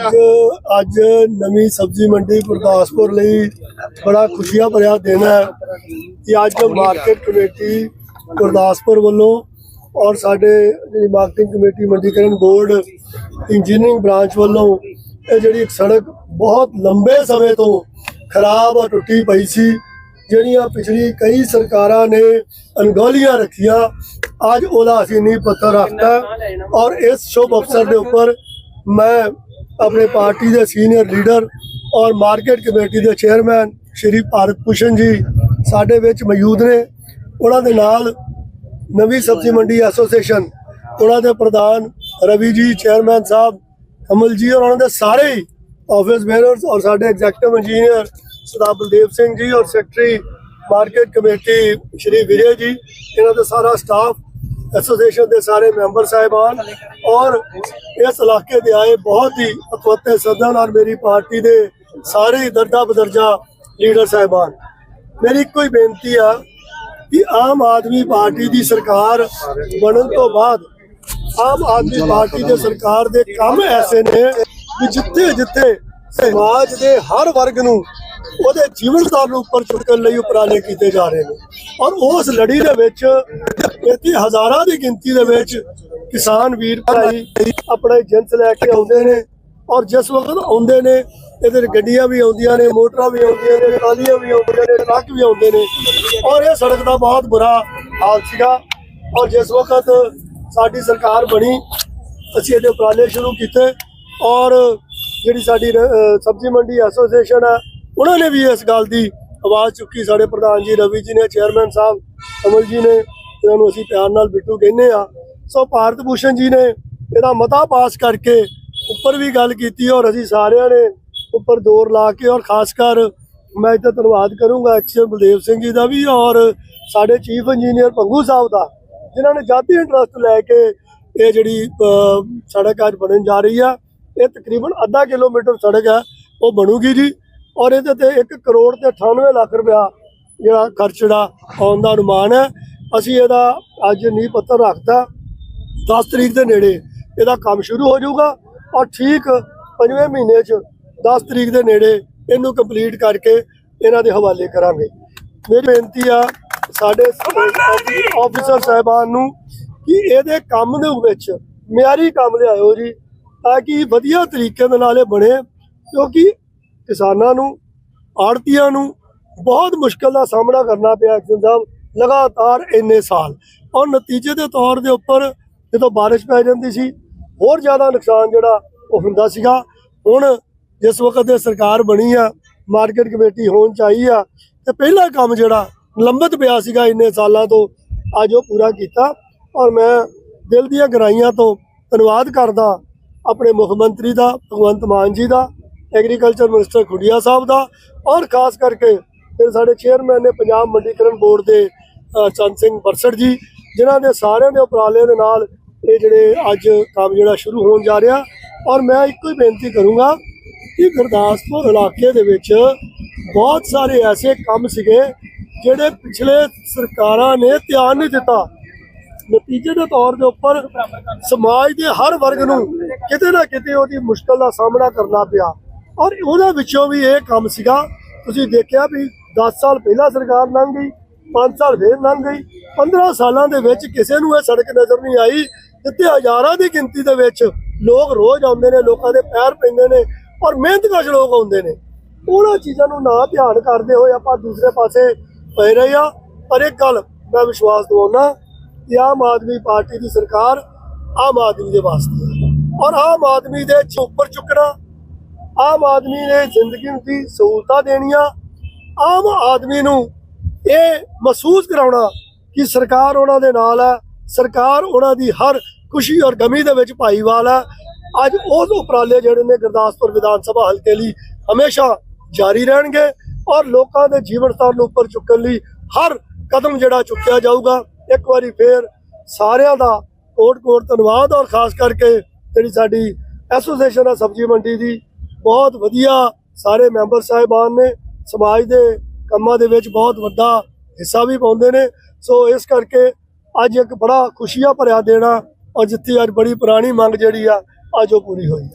ਅੱਜ- ਅੱਜ ਨਵੀਂ ਸਬਜ਼ੀ ਮੰਡੀ ਗੁਰਦਾਸਪੁਰ ਲਈ ਬੜਾ ਖੁਸ਼ੀਆਂ ਭਰਿਆ ਦਿਨ ਹੈ ਕਿ ਅੱਜ ਮਾਰਕੀਟ ਕਮੇਟੀ ਗੁਰਦਾਸਪੁਰ ਵੱਲੋਂ ਔਰ ਸਾਡੇ ਜਿਹੜੀ ਮਾਰਕੀਟਿੰਗ ਕਮੇਟੀ ਮੰਡੀਕਰਨ ਬੋਰਡ ਇੰਜੀਨੀਅਰਿੰਗ ਬ੍ਰਾਂਚ ਵੱਲੋਂ ਇਹ ਜਿਹੜੀ ਇੱਕ ਸੜਕ ਬਹੁਤ ਲੰਬੇ ਸਮੇਂ ਤੋਂ ਖਰਾਬ ਔਰ ਟੁੱਟੀ ਪਈ ਸੀ, ਜਿਹੜੀਆਂ ਪਿਛਲੀ ਕਈ ਸਰਕਾਰਾਂ ਨੇ ਅਣਗੌਲੀਆਂ ਰੱਖੀਆਂ, ਅੱਜ ਉਹਦਾ ਅਸੀਂ ਨੀਂਹ ਪੱਥਰ ਰੱਖਤਾ ਔਰ ਇਸ ਸ਼ੁਭ ਅਵਸਰ ਦੇ ਉੱਪਰ ਮੈਂ ਆਪਣੇ ਪਾਰਟੀ ਦੇ ਸੀਨੀਅਰ ਲੀਡਰ ਔਰ ਮਾਰਕੀਟ ਕਮੇਟੀ ਦੇ ਚੇਅਰਮੈਨ ਸ਼੍ਰੀ ਭਾਰਤ ਭੂਸ਼ਣ ਜੀ ਸਾਡੇ ਵਿੱਚ ਮੌਜੂਦ ਨੇ। ਉਹਨਾਂ ਦੇ ਨਾਲ ਨਵੀਂ ਸਬਜ਼ੀ ਮੰਡੀ ਐਸੋਸੀਏਸ਼ਨ, ਉਹਨਾਂ ਦੇ ਪ੍ਰਧਾਨ ਰਵੀ ਜੀ, ਚੇਅਰਮੈਨ ਸਾਹਿਬ ਕਮਲ ਜੀ ਔਰ ਉਹਨਾਂ ਦੇ ਸਾਰੇ ਹੀ ਆਫਿਸ ਬੇਅਰਸ ਔਰ ਸਾਡੇ ਐਗਜ਼ੈਕਟਿਵ ਇੰਜੀਨੀਅਰ ਸਰਦਾਰ ਬਲਦੇਵ ਸਿੰਘ ਜੀ ਔਰ secretary market committee Shri Vijay ji, ਇਹਨਾਂ ਦਾ ਸਾਰਾ ਸਟਾਫ ਐਸੋਸੀਏਸ਼ਨ ਦੇ ਸਾਰੇ ਮੈਂਬਰ ਸਾਹਿਬਾਨ ਔਰ ਇਸ ਇਲਾਕੇ ਦੇ ਆਏ ਬਹੁਤ ਹੀ ਅਤਵਤੇ ਸੱਜਣ ਔਰ ਮੇਰੀ ਪਾਰਟੀ ਦੇ ਸਾਰੇ ਹੀ ਦਰਜਾ ਬਦਰਜਾ ਲੀਡਰ ਸਾਹਿਬਾਨ। ਮੇਰੀ ਇੱਕੋ ਹੀ ਬੇਨਤੀ ਆ ਕਿ ਆਮ ਆਦਮੀ ਪਾਰਟੀ ਦੀ ਸਰਕਾਰ ਬਣਨ ਤੋਂ ਬਾਅਦ ਆਮ ਆਦਮੀ ਪਾਰਟੀ ਦੇ ਸਰਕਾਰ ਦੇ ਕੰਮ ਐਸੇ ਨੇ ਕਿ ਜਿੱਥੇ ਜਿੱਥੇ ਸਮਾਜ ਦੇ ਹਰ ਵਰਗ ਨੂੰ ਉਹਦੇ ਜੀਵਨ ਨੂੰ ਉੱਪਰ ਚੁੱਕਣ ਲਈ ਉਪਰਾਲੇ ਕੀਤੇ ਜਾ ਰਹੇ ਨੇ। ਔਰ ਉਸ ਲੜੀ ਦੇ ਵਿੱਚ, ਇੱਥੇ ਹਜ਼ਾਰਾਂ ਦੀ ਗਿਣਤੀ ਦੇ ਵਿੱਚ ਕਿਸਾਨ ਵੀਰ ਭਾਈ ਆਪਣੇ ਜਿੰਸ ਲੈ ਕੇ ਆਉਂਦੇ ਨੇ। ਔਰ ਜਿਸ ਵਕਤ ਆਉਂਦੇ ਨੇ ਇਹਦੇ ਗੱਡੀਆਂ ਵੀ ਆਉਂਦੀਆਂ ਨੇ, ਮੋਟਰਾਂ ਵੀ ਆਉਂਦੀਆਂ ਨੇ, ਟਰਾਲੀਆਂ ਵੀ ਆਉਂਦੀਆਂ ਨੇ, ਟਰੱਕ ਵੀ ਆਉਂਦੇ ਨੇ। ਔਰ ਇਹ ਸੜਕ ਦਾ ਬਹੁਤ ਬੁਰਾ ਹਾਲ ਸੀਗਾ। ਔਰ ਜਿਸ ਵਕਤ ਸਾਡੀ ਸਰਕਾਰ ਬਣੀ, ਅਸੀਂ ਇਹਦੇ ਉਪਰਾਲੇ ਸ਼ੁਰੂ ਕੀਤੇ। ਔਰ ਜਿਹੜੀ ਸਾਡੀ ਸਬਜ਼ੀ ਮੰਡੀ ਐਸੋਸੀਏਸ਼ਨ ਹੈ ਉਹਨਾਂ ਨੇ ਵੀ ਇਸ ਗੱਲ ਦੀ ਆਵਾਜ਼ ਚੁੱਕੀ। ਸਾਡੇ ਪ੍ਰਧਾਨ ਜੀ ਰਵੀ ਜੀ ਨੇ ਚੇਅਰਮੈਨ ਸਾਹਿਬ ਕਮਲ ਜੀ ਨੇ, ਇਹਨਾਂ ਨੂੰ ਅਸੀਂ ਪਿਆਰ ਨਾਲ ਬਿੱਟੂ ਕਹਿੰਦੇ ਆ। ਸੋ ਭਾਰਤ ਭੂਸ਼ਣ ਜੀ ਨੇ ਇਹਦਾ ਮਤਾ ਪਾਸ ਕਰਕੇ ਉੱਪਰ ਵੀ ਗੱਲ ਕੀਤੀ ਔਰ ਅਸੀਂ ਸਾਰਿਆਂ ਨੇ ਉੱਪਰ ਜ਼ੋਰ ਲਾ ਕੇ ਔਰ ਖਾਸ ਕਰ ਮੈਂ ਇਹਦਾ ਧੰਨਵਾਦ ਕਰੂੰਗਾ ਐਕਸ਼ਨ ਬਲਦੇਵ ਸਿੰਘ ਜੀ ਦਾ ਵੀ ਔਰ ਸਾਡੇ ਚੀਫ ਇੰਜੀਨੀਅਰ ਪੰਗੂ ਸਾਹਿਬ ਦਾ, ਜਿਨ੍ਹਾਂ ਨੇ ਜਾਤੀ ਇੰਟਰਸਟ ਲੈ ਕੇ ਇਹ ਜਿਹੜੀ ਸੜਕ ਅੱਜ ਬਣਨ ਜਾ ਰਹੀ ਆ। ਇਹ ਤਕਰੀਬਨ ਅੱਧਾ ਕਿਲੋਮੀਟਰ ਸੜਕ ਹੈ ਉਹ ਬਣੂਗੀ ਜੀ। ਔਰ ਇਹਦੇ ਤੇ 1 ਕਰੋੜ ਤੇ 98 ਲੱਖ ਰੁਪਇਆ ਜਿਹੜਾ ਖਰਚ ਜਿਹੜਾ ਆਉਣ ਦਾ ਅਨੁਮਾਨ ਹੈ। ਅਸੀਂ ਇਹਦਾ ਅੱਜ ਨੀਂਹ ਪੱਥਰ ਰੱਖਤਾ 10 ਤਰੀਕ ਦੇ ਨੇੜੇ। ਇਹਦਾ ਕੰਮ ਸ਼ੁਰੂ ਹੋ ਜਾਊਗਾ ਔਰ ਠੀਕ ਪੰਜਵੇਂ ਮਹੀਨੇ 'ਚ 10 ਤਰੀਕ ਦੇ ਨੇੜੇ ਇਹਨੂੰ ਕੰਪਲੀਟ ਕਰਕੇ ਇਹਨਾਂ ਦੇ ਹਵਾਲੇ ਕਰਾਂਗੇ। ਮੇਰੀ ਬੇਨਤੀ ਆ ਸਾਡੇ ਆਫੀਸਰ ਸਾਹਿਬਾਨ ਨੂੰ ਕਿ ਇਹਦੇ ਕੰਮ ਦੇ ਵਿੱਚ ਮਿਆਰੀ ਕੰਮ ਲਿਆਇਓ ਜੀ, ਤਾਂ ਕਿ ਵਧੀਆ ਤਰੀਕੇ ਦੇ ਨਾਲ ਇਹ ਬਣੇ, ਕਿਉਂਕਿ ਕਿਸਾਨਾਂ ਨੂੰ ਆੜਤੀਆਂ ਨੂੰ ਬਹੁਤ ਮੁਸ਼ਕਲ ਦਾ ਸਾਹਮਣਾ ਕਰਨਾ ਪਿਆ ਐਕਸ਼ਨ ਸਾਹਿਬ, ਲਗਾਤਾਰ ਇੰਨੇ ਸਾਲ। ਔਰ ਨਤੀਜੇ ਦੇ ਤੌਰ ਦੇ ਉੱਪਰ ਜਦੋਂ ਬਾਰਿਸ਼ ਪੈ ਜਾਂਦੀ ਸੀ, ਹੋਰ ਜ਼ਿਆਦਾ ਨੁਕਸਾਨ ਜਿਹੜਾ ਉਹ ਹੁੰਦਾ ਸੀਗਾ। ਹੁਣ ਜਿਸ ਵਕਤ ਇਹ ਸਰਕਾਰ ਬਣੀ ਆ, ਮਾਰਕੀਟ ਕਮੇਟੀ ਹੋਣ ਚਾਹੀ ਆ, ਤੇ ਪਹਿਲਾ ਕੰਮ ਜਿਹੜਾ ਲੰਬਤ ਪਿਆ ਸੀਗਾ ਇੰਨੇ ਸਾਲਾਂ ਤੋਂ, ਅੱਜ ਉਹ ਪੂਰਾ ਕੀਤਾ। ਔਰ ਮੈਂ ਦਿਲ ਦੀਆਂ ਗਰਾਈਆਂ ਤੋਂ ਧੰਨਵਾਦ ਕਰਦਾ ਆਪਣੇ ਮੁੱਖ ਮੰਤਰੀ ਦਾ, ਭਗਵੰਤ ਮਾਨ ਜੀ ਦਾ ਐਗਰੀਕਲਚਰ ਮਿਨਿਸਟਰ ਖੁੱਡੀਆ ਸਾਹਿਬ ਦਾ ਔਰ ਖਾਸ ਕਰਕੇ ਫਿਰ ਸਾਡੇ ਚੇਅਰਮੈਨ ਨੇ ਪੰਜਾਬ ਮੰਡੀਕਰਨ ਬੋਰਡ ਦੇ ਚੰਦ ਸਿੰਘ ਬਰਸੜ ਜੀ, ਜਿਨ੍ਹਾਂ ਦੇ ਸਾਰਿਆਂ ਦੇ ਉਪਰਾਲੇ ਦੇ ਨਾਲ ਇਹ ਜਿਹੜੇ ਅੱਜ ਕੰਮ ਜਿਹੜਾ ਸ਼ੁਰੂ ਹੋਣ ਜਾ ਰਿਹਾ। ਔਰ ਮੈਂ ਇੱਕੋ ਹੀ ਬੇਨਤੀ ਕਰੂੰਗਾ ਕਿ ਗੁਰਦਾਸਪੁਰ ਇਲਾਕੇ ਦੇ ਵਿੱਚ ਬਹੁਤ ਸਾਰੇ ਐਸੇ ਕੰਮ ਸੀਗੇ ਜਿਹੜੇ ਪਿਛਲੇ ਸਰਕਾਰਾਂ ਨੇ ਧਿਆਨ ਨਹੀਂ ਦਿੱਤਾ। ਨਤੀਜੇ ਦੇ ਤੌਰ ਦੇ ਉੱਪਰ ਸਮਾਜ ਦੇ ਹਰ ਵਰਗ ਨੂੰ ਕਿਤੇ ਨਾ ਕਿਤੇ ਉਹਦੀ ਮੁਸ਼ਕਲ ਦਾ ਸਾਹਮਣਾ ਕਰਨਾ ਪਿਆ। ਔਰ ਉਹਦੇ ਵਿੱਚੋਂ ਵੀ ਇਹ ਕੰਮ ਸੀਗਾ, ਤੁਸੀਂ ਦੇਖਿਆ ਵੀ 10 ਸਾਲ ਪਹਿਲਾਂ ਸਰਕਾਰ ਲੰਘ ਗਈ 5 ਸਾਲ ਫੇਰ ਲੰਘ ਗਈ 15 ਸਾਲਾਂ ਦੇ ਵਿੱਚ ਕਿਸੇ ਨੂੰ ਇਹ ਸੜਕ ਨਜ਼ਰ ਨਹੀਂ ਆਈ, ਜਿੱਥੇ ਹਜ਼ਾਰਾਂ ਦੀ ਗਿਣਤੀ ਦੇ ਵਿੱਚ ਲੋਕ ਰੋਜ਼ ਆਉਂਦੇ ਨੇ, ਲੋਕਾਂ ਦੇ ਪੈਰ ਪੈਂਦੇ ਨੇ ਔਰ ਮਿਹਨਤਕਸ਼ ਲੋਕ ਆਉਂਦੇ ਨੇ। ਉਹਨਾਂ ਚੀਜ਼ਾਂ ਨੂੰ ਨਾ ਧਿਆਨ ਕਰਦੇ ਹੋਏ ਆਪਾਂ ਦੂਸਰੇ ਪਾਸੇ ਪਏ ਰਹੇ ਆ ਪਰ ਇੱਕ ਗੱਲ ਮੈਂ ਵਿਸ਼ਵਾਸ ਦਿਵਾਉਣਾ ਕਿ ਆਮ ਆਦਮੀ ਪਾਰਟੀ ਦੀ ਸਰਕਾਰ ਆਮ ਆਦਮੀ ਦੇ ਵਾਸਤੇ ਹੈ। ਔਰ ਆਮ ਆਦਮੀ ਦੇ ਉੱਪਰ ਚੁੱਕਣਾ ਆਮ ਆਦਮੀ ਨੇ ਜ਼ਿੰਦਗੀ ਦੀ ਸਹੂਲਤਾਂ ਦੇਣੀਆਂ, ਆਮ ਆਦਮੀ ਨੂੰ ਇਹ ਮਹਿਸੂਸ ਕਰਾਉਣਾ ਕਿ ਸਰਕਾਰ ਉਹਨਾਂ ਦੇ ਨਾਲ ਹੈ, ਸਰਕਾਰ ਉਹਨਾਂ ਦੀ ਹਰ ਖੁਸ਼ੀ ਔਰ ਗਮੀ ਦੇ ਵਿੱਚ ਭਾਈਵਾਲ ਹੈ। ਅੱਜ ਉਹ ਉਪਰਾਲੇ ਜਿਹੜੇ ਨੇ ਗੁਰਦਾਸਪੁਰ ਵਿਧਾਨ ਸਭਾ ਹਲਕੇ ਲਈ ਹਮੇਸ਼ਾ ਜਾਰੀ ਰਹਿਣਗੇ ਔਰ ਲੋਕਾਂ ਦੇ ਜੀਵਨ ਸਤਰ ਨੂੰ ਉੱਪਰ ਚੁੱਕਣ ਲਈ ਹਰ ਕਦਮ ਜਿਹੜਾ ਚੁੱਕਿਆ ਜਾਊਗਾ। ਇੱਕ ਵਾਰੀ ਫੇਰ ਸਾਰਿਆਂ ਦਾ ਕੋਟ ਕੋਟ ਧੰਨਵਾਦ ਔਰ ਖਾਸ ਕਰਕੇ ਜਿਹੜੀ ਸਾਡੀ ਐਸੋਸੀਏਸ਼ਨ ਹੈ ਸਬਜ਼ੀ ਮੰਡੀ ਦੀ ਬਹੁਤ ਵਧੀਆ ਸਾਰੇ ਮੈਂਬਰ ਸਾਹਿਬਾਨ ਨੇ ਸਮਾਜ ਦੇ ਕੰਮਾਂ ਦੇ ਵਿੱਚ ਬਹੁਤ ਵੱਡਾ ਹਿੱਸਾ ਵੀ ਪਾਉਂਦੇ ਨੇ। ਸੋ ਇਸ ਕਰਕੇ ਅੱਜ ਇੱਕ ਬੜਾ ਖੁਸ਼ੀਆਂ ਭਰਿਆ ਦੇਣਾ ਔਰ ਜਿੱਥੇ ਅੱਜ ਬੜੀ ਪੁਰਾਣੀ ਮੰਗ ਜਿਹੜੀ ਆ, ਅੱਜ ਉਹ ਪੂਰੀ ਹੋਈ